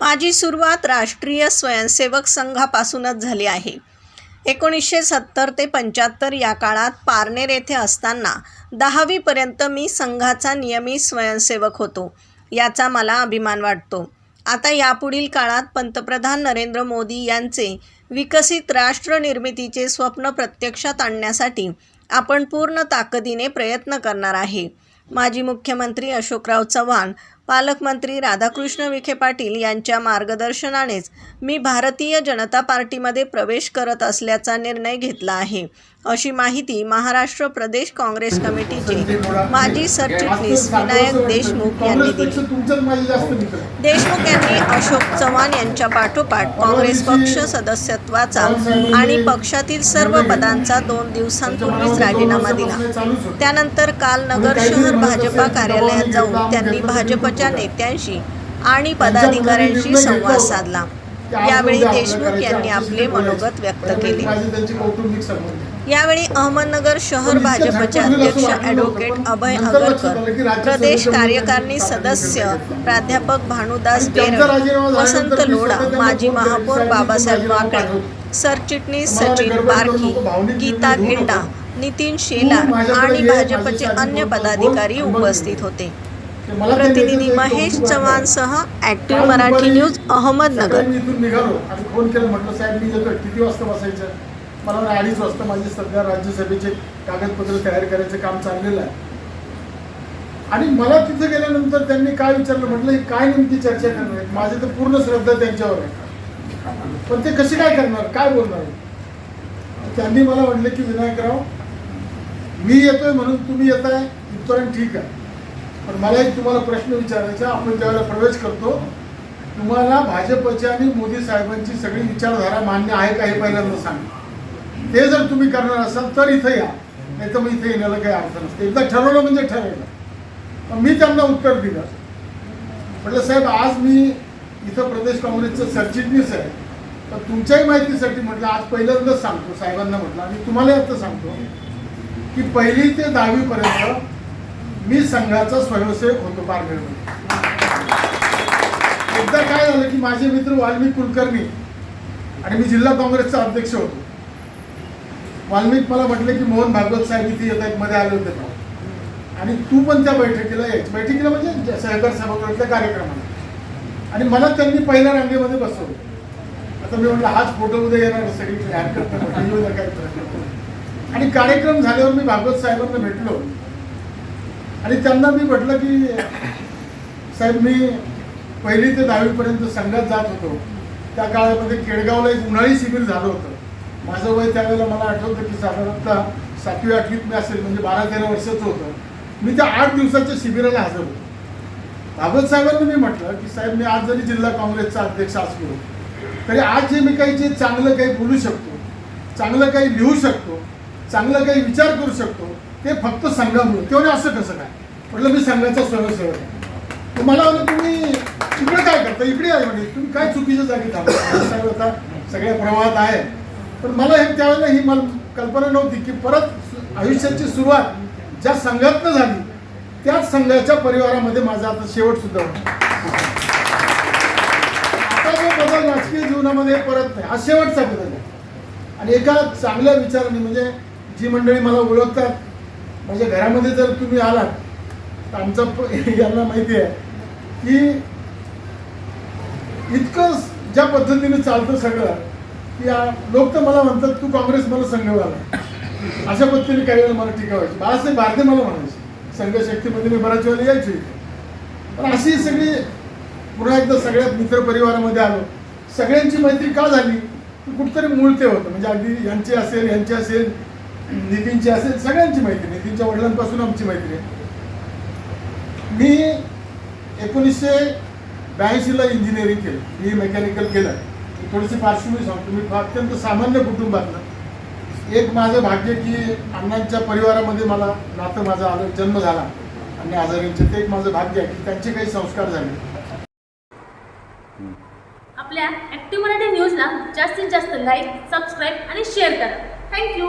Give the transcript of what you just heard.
माझी सुरुवात राष्ट्रीय स्वयंसेवक संघापासूनच झाली आहे. एकोणीसशे सत्तर ते पंच्याहत्तर या काळात पारनेर येथे असताना दहावीपर्यंत मी संघाचा नियमित स्वयंसेवक होतो याचा मला अभिमान वाटतो. आता यापुढील काळात पंतप्रधान नरेंद्र मोदी यांचे विकसित राष्ट्र निर्मितीचे स्वप्न प्रत्यक्षात आणण्यासाठी आपण पूर्ण ताकदीने प्रयत्न करणार आहे. माजी मुख्यमंत्री अशोकराव चव्हाण पालकमंत्री राधाकृष्ण विखे पाटील यांच्या मार्गदर्शनानेच मी भारतीय जनता पार्टीमध्ये प्रवेश करत असल्याचा निर्णय घेतला आहे. अशी माहिती महाराष्ट्र प्रदेश काँग्रेस कमिटीचे माजी सरचिटणीस विनायक देशमुख यांनी दिली. देशमुख यांनी अशोक चव्हाण यांच्या पाठोपाठ काँग्रेस पक्ष सदस्यत्वाचा आणि पक्षातील सर्व पदांचा दोन दिवसांपूर्वीच राजीनामा दिला. त्यानंतर काल नगर शहर भाजपा कार्यालयात जाऊन त्यांनी भाजपच्या नेत्यांशी आणि पदाधिकाऱ्यांशी संवाद साधला. यावेळी देशमुख यांनी आपले मनोगत व्यक्त केले. यावेळी अहमदनगर शहर भाजपचे अध्यक्ष ॲडव्होकेट अभय अगरकर प्रदेश कार्यकारिणी सदस्य प्राध्यापक भानुदास बेरड वसंत लोढा माजी महापौर बाबासाहेब वाकळे सरचिटणीस सचिन पारखी गीता गिल्डा नितीन शेलार आणि भाजपचे अन्य पदाधिकारी उपस्थित होते. प्रतिनिधी महेश चव्हाणसह ॲक्टिव्ह काल मराठी न्यूज अहमदनगर. इथून निघालो आणि फोन केला म्हटलं साहेब मी येतोय. किती वाजता बसायचं? मला अडीच वाजता माझे सध्या राज्यसभेचे कागदपत्र तयार करायचं काम चाललेलं आहे. आणि मला तिथे गेल्यानंतर त्यांनी काय विचारलं? म्हटलं ही काय नेमकी चर्चा करणार माझी तर पूर्ण श्रद्धा त्यांच्यावर आहे. पण ते कशी काय करणार? काय बोलणार? त्यांनी मला म्हटलं की विनायकराव मी येतोय म्हणून तुम्ही येताय इथपर्यंत ठीक आहे. पण मला एक तुम्हाला प्रश्न विचारायचा आपण त्यावेळेला प्रवेश करतो. तुम्हाला भाजपची आणि मोदी साहेबांची सगळी विचारधारा मान्य आहे का हे पहिल्यांदा सांग. ते जर तुम्ही करणार असाल तर इथं या. नाही तर मग इथे येण्याला काही अर्थ नसते. एकदा ठरवलं म्हणजे ठरवलं. मग मी त्यांना उत्तर दिलं. म्हटलं साहेब आज मी इथं प्रदेश काँग्रेसचं सरचिटणीस आहे. तर तुमच्याही माहितीसाठी म्हटलं आज पहिल्यांदाच सांगतो. साहेबांना म्हटलं आणि तुम्हाला आता सांगतो की पहिली ते दहावीपर्यंत मी संघाचा स्वयंसेवक होतो पारनेरमध्ये एकदा काय झालं की माझे मित्र वाल्मिक कुलकर्णी आणि मी जिल्हा काँग्रेसचा अध्यक्ष होतो. वाल्मिक मला म्हटले की मोहन भागवत साहेब इथे येत आहेत मध्ये आले होते ना आणि तू पण त्या बैठकीला यायच बैठकीला म्हणजे ज- सहकार सभागृहातल्या कार्यक्रमाला. आणि मला त्यांनी पहिल्या रांगेमध्ये बसवलं. आता मी म्हटलं हाच फोटो उद्या येणार सगळी ॲड करतो आणि कार्यक्रम झाल्यावर मी भागवत साहेबांना भेटलो. आणि त्यांना मी म्हटलं की साहेब मी पहिली ते दहावीपर्यंत संघात जात होतो. त्या काळामध्ये केडगावला एक उन्हाळी शिबिर झालं होतं. माझं वय त्यावेळेला मला आठवतं की साधारणतः सातवी आठवीत मी असेल म्हणजे बारा तेरा वर्षाचं होतं. मी त्या आठ दिवसाच्या शिबिराला हजर होतो. भागवत साहेबांना मी म्हटलं की साहेब मी आज जरी जिल्हा काँग्रेसचा अध्यक्ष असलो तरी आज जे मी काही जे चांगलं काही बोलू शकतो चांगलं काही लिहू शकतो चांगलं काही विचार करू शकतो ते फक्त संघामुळे. तेवढे असं कसं काय? म्हटलं मी संघाचा स्वयंसेवक आहे. तर मला म्हणलं तुम्ही इकडे काय करता? इकडे आहे म्हणजे तुम्ही काय चुकीच्या जागी थांबता आता सगळ्या प्रवाहात आहे पण मला हे त्यावेळेला ही मला कल्पना नव्हती की परत आयुष्याची सुरुवात ज्या संघातनं झाली त्याच संघाच्या परिवारामध्ये माझा आता शेवट सुद्धा होता. आता जो बदल राजकीय जीवनामध्ये परत नाही. हा शेवटचा बदल आहे. आणि एका चांगल्या विचाराने म्हणजे जी मंडळी मला ओळखतात माझ्या घरामध्ये जर तुम्ही आलात तर आमचा यांना माहिती आहे की इतकं ज्या पद्धतीने चालतं सगळं की लोक तर मला म्हणतात तू काँग्रेस मला संघवाला अशा पद्धतीने काही वेळेला मला टीका व्हायची. बाळासाहेब भारते मला म्हणायचे संघ शक्तीमध्ये मी बऱ्याच वेळेला यायचो पण अशी सगळी पुन्हा एकदा सगळ्या मित्रपरिवारामध्ये आलो. सगळ्यांची मैत्री का झाली? कुठंतरी कुठतरी मूळ ते होतं. म्हणजे अगदी यांची असेल यांची असेल नितीनची असेल सगळ्यांची मैत्री नितीनच्या वडिलांपासून आमची मैत्री आहे. मी एकोणीसशे ब्याऐंशीला इंजिनिअरिंग केलं. मी मेकॅनिकल केलं. थोडीशी पार्श्वभूमी सांगतो. मी अत्यंत सामान्य कुटुंबातलं. एक माझं भाग्य की अण्णांच्या परिवारामध्ये मला नातं माझा आलं जन्म झाला. आणि आजारींचे ते एक माझं भाग्य आहे की त्यांचे काही संस्कार झाले. आपल्या ॲक्टिव्ह मराठी न्यूजला जास्तीत जास्त लाईक सबस्क्राईब आणि शेअर करा. Thank you